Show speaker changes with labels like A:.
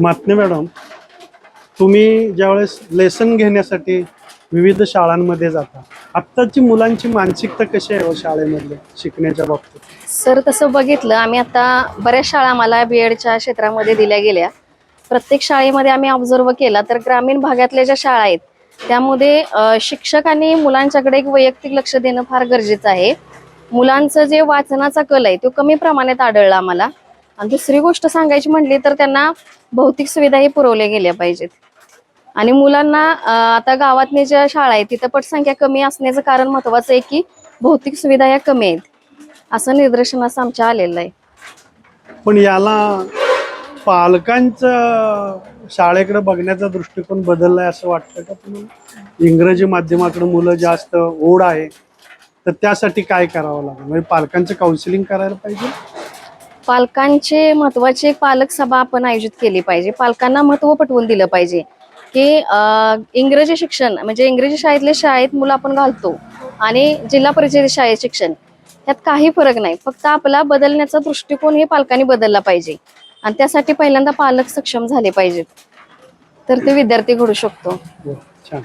A: मातने madam तुम्ही ज्यावेळेस lesson घेण्यासाठी विविध शाळांमध्ये जाता आत्ताची मुलांची मानसिकता कशी आहे हो शाळेमध्ये शाळेमधले शिकण्याच्या बाबतीत?
B: सर तसं बघितलं आम्ही आता बऱ्याच शाळा आम्हाला बी एडच्या क्षेत्रामध्ये दिल्या गेल्या. प्रत्येक शाळेमध्ये आम्ही ऑब्झर्व केला तर ग्रामीण भागातल्या ज्या शाळा आहेत त्यामध्ये शिक्षक आणि मुलांच्याकडे एक वैयक्तिक लक्ष देणं फार गरजेचं आहे. मुलांचं जे वाचनाचा कल आहे तो कमी प्रमाणात आढळला आम्हाला. आणि दुसरी गोष्ट सांगायची म्हटली तर त्यांना भौतिक सुविधाही पुरवल्या गेल्या पाहिजेत. आणि मुलांना आता गावातल्या ज्या शाळा आहेत तिथं पटसंख्या कमी असण्याचं कारण महत्वाचं आहे की भौतिक सुविधा या कमी आहेत. असं निदर्शनास आमच्या आलेलं आहे.
A: पण याला पालकांचं शाळेकडे बघण्याचा दृष्टिकोन बदललाय असं वाटतं का तुम्हाला? इंग्रजी माध्यमाकडे मुलं जास्त ओढ आहे तर त्यासाठी काय करावं लागेल? म्हणजे पालकांचं काउन्सिलिंग करायला पाहिजे?
B: पालकांचे महत्त्वाचे एक पालक सभा आपण आयोजित केली पाहिजे. पालकांना महत्त्व पटवून दिलं पाहिजे की इंग्रजी शिक्षण म्हणजे इंग्रजी शाळेतले शाळेत मुलं आपण घालतो आणि जिल्हा परिषद शाळेत शिक्षण त्यात काही फरक नाही. फक्त आपला बदलण्याचा दृष्टिकोन हे पालकांनी बदलला पाहिजे. आणि त्यासाठी पहिल्यांदा पालक सक्षम झाले पाहिजेत. तर ते विद्यार्थी घडू शकतो.
A: हो, छान.